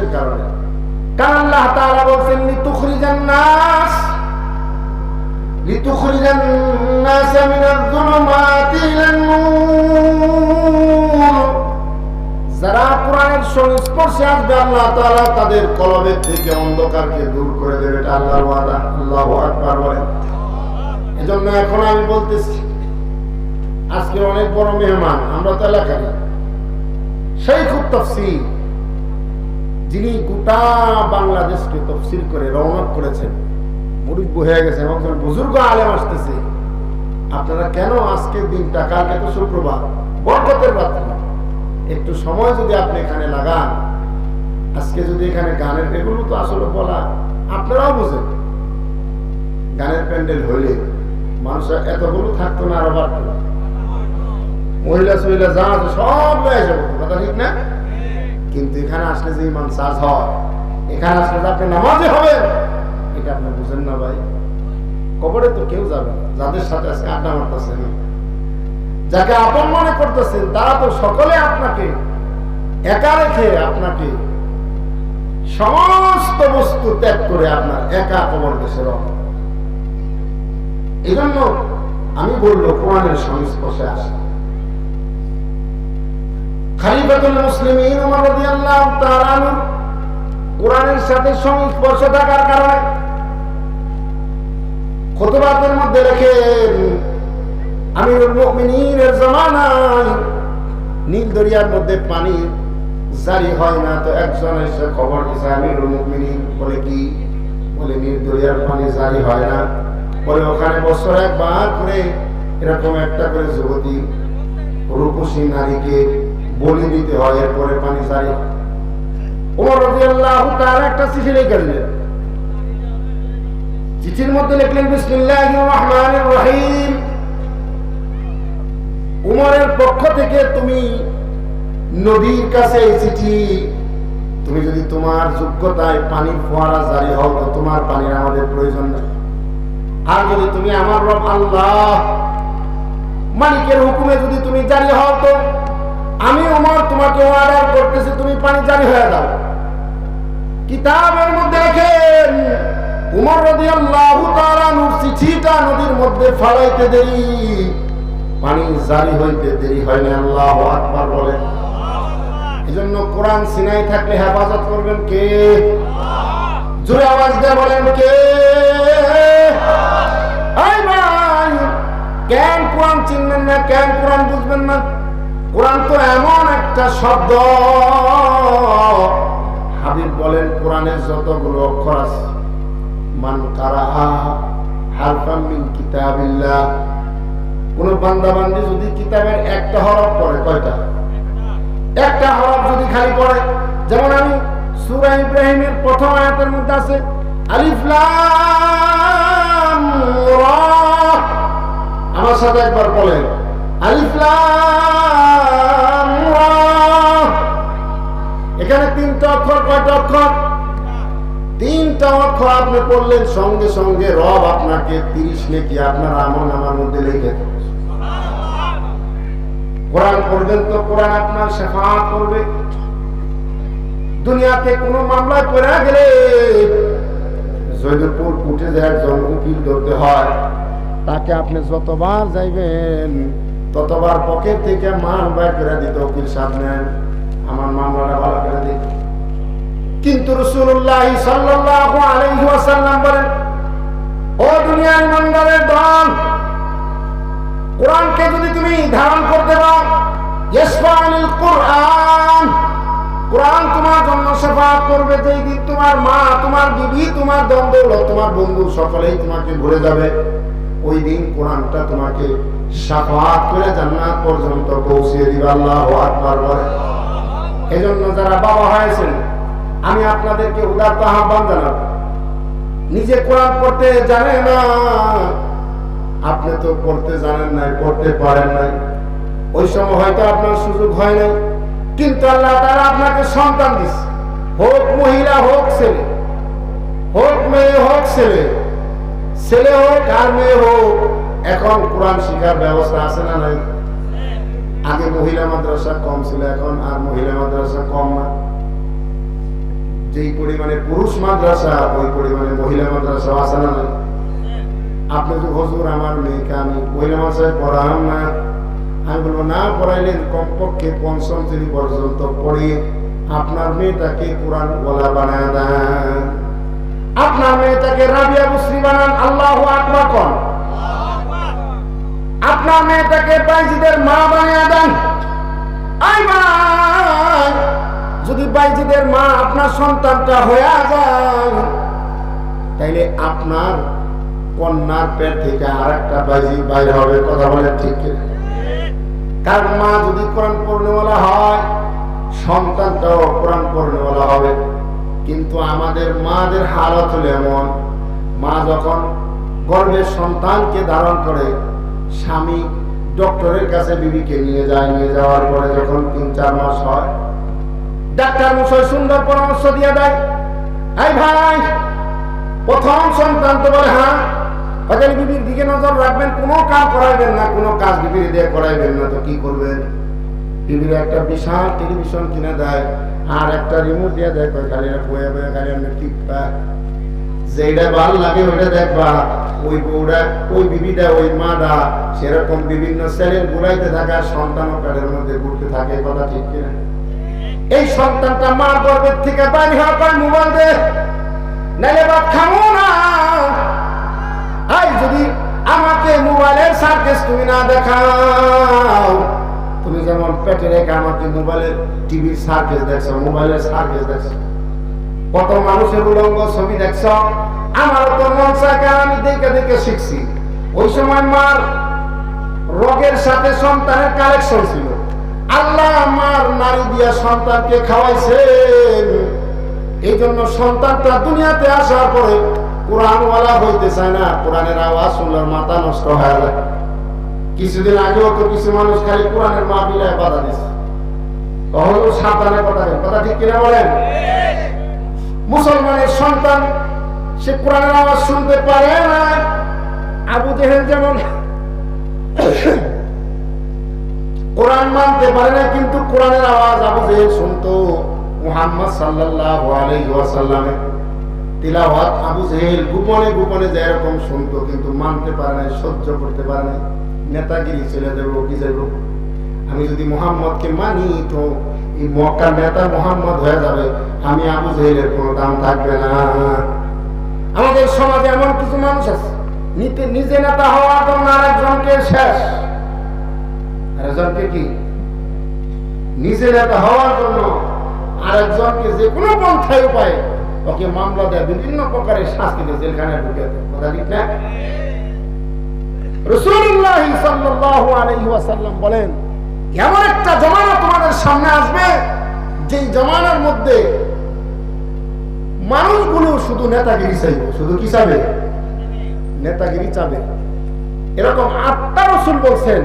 উদ্দেশ্যের কারণে। কারণ আল্লাহ তাআলা বলছেন, লিতুখরিজান নাস লিতুখরিজান নাস মিনাজ যুলুমাতি ইলান নূর। যারা কোরআনের সংস্পর্শে আসবে, আল্লাহ তাআলা তাদের কলবের থেকে অন্ধকারকে দূর করে দেবে। এটা আল্লাহর ওয়াদা, আল্লাহু আকবার বলেন। এজন্য এখন আমি বলতেছি, আজকে অনেক বড় মেহমান, আমরা তো এলাকারই। সেই খুব তফসিল যিনি গোটা বাংলাদেশকে তফসিল করে রওনা করেছেন মুরব্ব হয়ে গেছেন একজন বুজুর্গ আলেম আসতেছে। আপনারা কেন আজকের দিনটা, কালকে তো শুক্রবার, বরকতের রাত্রি? একটু সময় যদি আপনি এখানে লাগান। আজকে যদি এখানে গানের এগুলো তো আসলে বলা, আপনারাও বুঝেন। গানের প্যান্ডেল হইলে মানুষের এতগুলো থাকতো না আরও বাড়তো। মহিলা সহিলা যা আছে সব লয়ে যাব। কিন্তু এখানে আসলে যে ইমান চার্জ হয়, এখানে আসলে আপনি নামাজে হবে এটা আপনি বুঝেন না ভাই। কবরে তো কেউ যাবে যাদের সাথে আজকে আড্ডা মারতেছেন। যাকে আপন মনে করতেছেন, তারা তো সকলে আপনাকে একা রেখে আপনাকে সমস্ত বস্তু ত্যাগ করে আপনার একা কবর দেশে রওনা এই জন্য আমি বলব, কোরআনের সংস্পর্শে আসা খালিফাতুল মুসলিমিন ওমর রাদিয়াল্লাহু তাআলা কোরআনের সাথে সংস্পর্শ থাকার কারণে খুতবাতের মধ্যে রেখেন, আমিরুল মুমিনিনের জামানায় নীল দরিয়ার মধ্যে পানি জারি হয় না। তো একজন এসে খবর দিছে, আমিরুল মুমিনিন বলে কি? বলে নীল দরিয়ার পানি জারি হয় না। বলে ওখানে বছর একবার করে এরকম একটা করে যুবতী, রূপসী নারীকে বলি দিতে হয়, এরপরে পানি একটা চিঠি চিঠির মধ্যে পক্ষ থেকে তুমি নদীর কাছে চিঠি, তুমি যদি তোমার যোগ্যতায় পানির ফোয়ারা জারি হও, তো তোমার পানির আমাদের প্রয়োজন নেই। আর যদি তুমি আমার আল্লাহ মালিকের হুকুমে যদি তুমি জারি হও, তো আমি উমর তোমাকে অর্ডার করতেছি, তুমি পানি জারি হয়ে দাও কিতাবের মধ্যে রেখেন উমর রাদিয়াল্লাহু তাআলা নূর চিঠিটা নদীর মধ্যে ফালাইতে দেরি। পানি জারি হইতে দেরি হয় না আল্লাহু আকবার বলেন। এজন্য কোরআন সিনাই থাকলে হেফাজত করবেন কে? জোরে আওয়াজ দিয়ে বলেন কে? এই ভাই, কেন কোরআন চিনবেন না, কেন কোরআন বুঝবেন না? কোরআন তো এমন একটা শব্দ। হাবিব বলেন, কোরআনের যতগুলো অক্ষর আছে, মান কারাহা হারফান মিন কিতাবিল্লাহ, কোন বান্দা যদি কিতাবের একটা হরফ পড়ে, কয়টা? একটা হরফ যদি খালি পড়ে, যেমন আমি সূরা ইব্রাহিমের প্রথম আয়াতের মধ্যে আছে, আলিফ লাম, রা। আমার সাথে একবার বলেন এখানে তিনটা অক্ষর, কয়টা অক্ষর? তিনটা অক্ষর আপনি পড়লেন, সঙ্গে সঙ্গে রব আপনাকে তিরিশ নেকি আপনার আমল আমার মধ্যে লিখে। কোরআন পড়বেন তো কোরআন আপনার শেফাত করবে। দুনিয়াতে কোনো মামলা করে গেলে জয়দেবপুর উঠে যায় একজন উকিল ধরতে হয়, তাকে আপনি যতবার যাইবেন ততবার পকেট থেকে মাল বের করে দিতে উকিল সামনে আমার মামলাটা ভালো করে দিত কিন্তু রসুল্লাহ সাল্লাল্লাহু আলাইহি ওয়াসাল্লাম বলেন, ও দুনিয়ার মঙ্গলের দল কোরআনকে যদি তুমি ধারণ করতে পারো কোরআন কোরআন তোমার জন্য সেফাত করবে, যেই দিন তোমার মা, তোমার বিবি, তোমার দ্বন্দ্ব তোমার বন্ধু সকলেই তোমাকে ভুলে যাবে। ওই দিন কোরআনটা তোমাকে সাফাত করে জান্নাত পর্যন্ত পৌঁছিয়ে দিবে আল্লাহ আকবার বলে। এজন্য যারা বাবা হয়েছেন, আমি আপনাদেরকে উদারত আহ্বান জানাব। নিজে কোরআন পড়তে জানে না, আপনি তো পড়তে জানেন নাই, পড়তে পারেন নাই। ওই সময় হয়তো আপনার সুযোগ হয় নাই। কিন্তু আল্লাহ তারা আপনাকে সন্তান দিচ্ছে হোক মহিলা, হোক ছেলে, হোক মেয়ে, হোক ছেলে। ছেলে হোক আর মেয়ে হোক এখন কোরআন শিখার ব্যবস্থা আছে না নাই? আগে মহিলা মাদ্রাসা কম ছিল, এখন আর মহিলা মাদ্রাসা কম না। যেই পরিমাণে পুরুষ মাদ্রাসা, ওই পরিমাণে মহিলা মাদ্রাসা আছে না নাই? আপনি তো হজুর, আমার মেয়েকে আমি মহিলা মাদ্রাসায় পড়াম না। আমি বলব, না পড়াইলেন কমপক্ষে পঞ্চম শ্রেণি পর্যন্ত পড়িয়ে আপনার মেয়েটাকে কোরআন বলা বানায় দেন। আপনার মেয়েটাকে রাবিয়া মুসরি বানান, আল্লাহ আকবার কন। আপনার মেয়েটাকে বাইজিদের মা বানিয়ে দেন। যদি বাইজিদের মা আপনার সন্তানটা হয়ে যায়, তাইলে আপনার কন্যার পেট থেকে আর একটা বাইজি বাইরে হবে, কথা বলে ঠিক? কার মা যদি কোরআন পড়নেওয়ালা হয়, সন্তানটাও কোরআন পড়নেওয়ালা হবে। কিন্তু আমাদের মাদের হালত হলো এমন, মা যখন গর্ভের সন্তানকে ধারণ করে স্বামী ডক্টরের কাছে বিবিকে নিয়ে যায়, নিয়ে যাওয়ার পরে যখন তিন চার মাস হয়, ডাক্তার মশাই সুন্দর পরামর্শ দিয়ে দেয়, এই ভাই, প্রথম সন্তান তো বলে হ্যাঁ হয়তো বিবির দিকে নজর রাখবেন, কোনো কাজ করাইবেন না, কোনো কাজ বিবির দিয়ে করাইবেন না, তো কি করবেন? টিভির একটা বিশাল টেলিভিশন কিনে দেয়, আর একটা রিমোট দিয়ে দেয় খালি বয়ে বয়ে খালি টিপা যেটা ভালো লাগে ওইটা দেখবা। ওই বউরা ওই বিবিটা ওই মাটা সেরকম বিভিন্ন চ্যানেল ঘুরাইতে থাকা সন্তান পেটের মধ্যে ঘুরতে থাকে কথা ঠিক কিনা? এই সন্তানটা মার গর্ভের থেকে বাইরে হওয়ার পর মোবাইল দে নাইলে ভাত খাব না। আই যদি আমাকে মোবাইলের সার্কেস তুমি না দেখাও, তুমি যেমন পেটে রেখে আমাকে মোবাইলের টিভির সার্কেস দেখছ, মোবাইলের সার্কেস দেখছ। কত মানুষের উলঙ্গ ছবি দেখছ? আমার তো মন আমি দেখে দেখে শিখছি। ওই সময় মার রোগের সাথে সন্তানের কালেকশন ছিল। আল্লাহ আমার নারী দিয়া সন্তানকে খাওয়াইছেন। এই জন্য সন্তানটা দুনিয়াতে আসার পরে কোরআনওয়ালা হইতে চায় না। কোরআনের আওয়াজ শুনলে মাথা নষ্ট হয়ে যায়। কিছুদিন আগেও তো কিছু মানুষ খালি কোরআনের বিলায় বাধা দিচ্ছে তখন সাবধানের কথা কথা ঠিক কিনা বলেন? মুসলমানের সন্তান, সে কোরআনের আওয়াজ শুনতে পারে না। আবু জেহেল যেমন কোরআন মানতে পারে না, কিন্তু কোরআনের আওয়াজ আবু জেহেল শুনতো। মুহাম্মদ সাল্লাল্লাহু আলাইহি ওয়াসাল্লামের তিলাওয়াত আবু জেহেল গোপনে গোপনে যে এরকম শুনতো, কিন্তু মানতে পারে না সহ্য করতে পারে না নেতাগিরি চলে যাব, কি যাব? আমি যদি মোহাম্মদকে মানি তো এই মক্কার নেতা মোহাম্মদ হয়ে যাবে, আমি আবু জেহেলের কোনো দাম থাকবে না। আমাদের সমাজে এমন কিছু মানুষ আছে নিজে নেতা হওয়ার জন্য আরেকজনকে শেষ। আরেকজনকে কি? নিজে নেতা হওয়ার জন্য আরেকজনকে যে কোনো পন্থায় উপায় ওকে মামলা দেয়, বিভিন্ন প্রকারের শাস্তি দেয় জেলখানে ঢুকে। কথা ঠিক না? রসুল্লাহ ওয়াসাল্লাম বলেন এমন একটা জমানা তোমাদের সামনে আসবে, যেই জমানার মধ্যে মানুষগুলো শুধু নেতাগিরি চাইবে। শুধু কি চাবে নেতাগিরি চাবে এরকম আটটা রসুল বলছেন,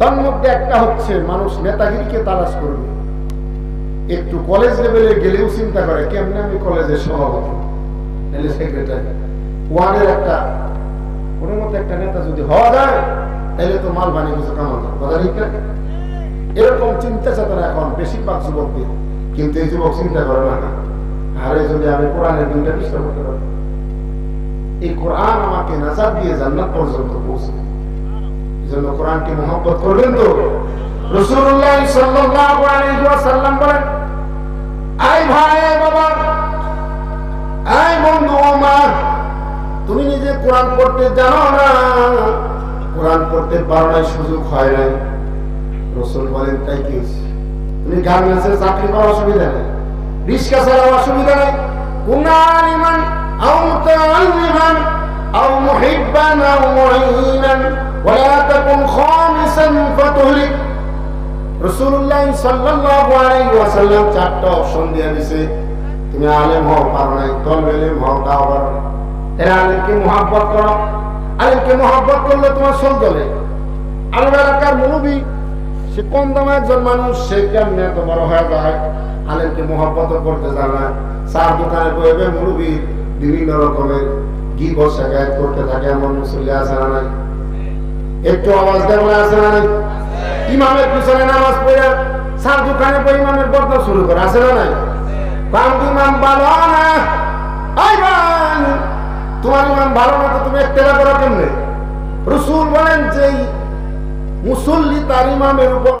তার মধ্যে একটা হচ্ছে মানুষ নেতাগিরিকে তালাশ করবে। একটু কলেজ লেভেলে গেলেও চিন্তা করে, কেমনে আমি কলেজের সভাপতি সেক্রেটারি ওয়ার্ডের একটা কোনো মতো একটা নেতা যদি হওয়া যায় তাহলে তো মাল বানিয়ে কিছু কামানো কথা ঠিক না? এরকম চিন্তা চেতনা এখন বেশিরভাগ যুবকদের। কিন্তু এই যুবক চিন্তা করে না। আরে যদি আমি কোরআনের দুইটা পৃষ্ঠা করতে পারি। এই কোরআন আমাকে নাজার দিয়ে জান্নাত পর্যন্ত পৌঁছে এই জন্য কোরআনকে মহব্বত করবেন তো? রসুল্লাহ সাল্লাল্লাহু আলাইহি বলেন আই ভাই বাবা আই বন্ধু আমার, তুমি নিজে কোরআন পড়তে জানো না? কোরআন পড়তে পারো নাই সুযোগ হয় নাই। রসুল বলেন, তাই কি? তুমি গার্মেন্টসে চাকরি করার অসুবিধা নেই। রিক্সা চালার অসুবিধা নেই। কুনালিমান আও মুতাআল্লিমান, আও মুহিব্বান, আও মুঈনান ওয়ালা তাকুন খামিসান ফাতুহলিক রাসূলুল্লাহ সাল্লাল্লাহু আলাইহি ওয়াসাল্লাম চারটা অপশন দিয়ে দিয়েছে তুমি আলেম হও, পারো নাই। তলবে ইলম হও, তাও পারো এরা আলেমকে মহাব্বত করো। আলেমকে মহাব্বত করলে তোমার সল চলে আলেম এলাকার মুরব্বী সে কম দামে একজন মানুষ সে কেমনে এত বড় হয়ে যায়? আলেমকে মহাব্বত করতে জানা চার দোকানে বইবে মুরব্বী বিভিন্ন রকমের গি বসা গায়ে করতে থাকে এমন মুসল্লি আছে না নাই? একটু আওয়াজ দেওয়া আছে না নাই? ইমামের পিছনে নামাজ পড়ে চার দোকানে বই ইমামের বদনা শুরু করে আছে না নাই? তার ইমাম ভালো না। ভাই, তোমার ইমান ভালো না তো তুমি একটা করো কেমনে? রসুল বলেন যে মুসল্লি তার ইমামের উপর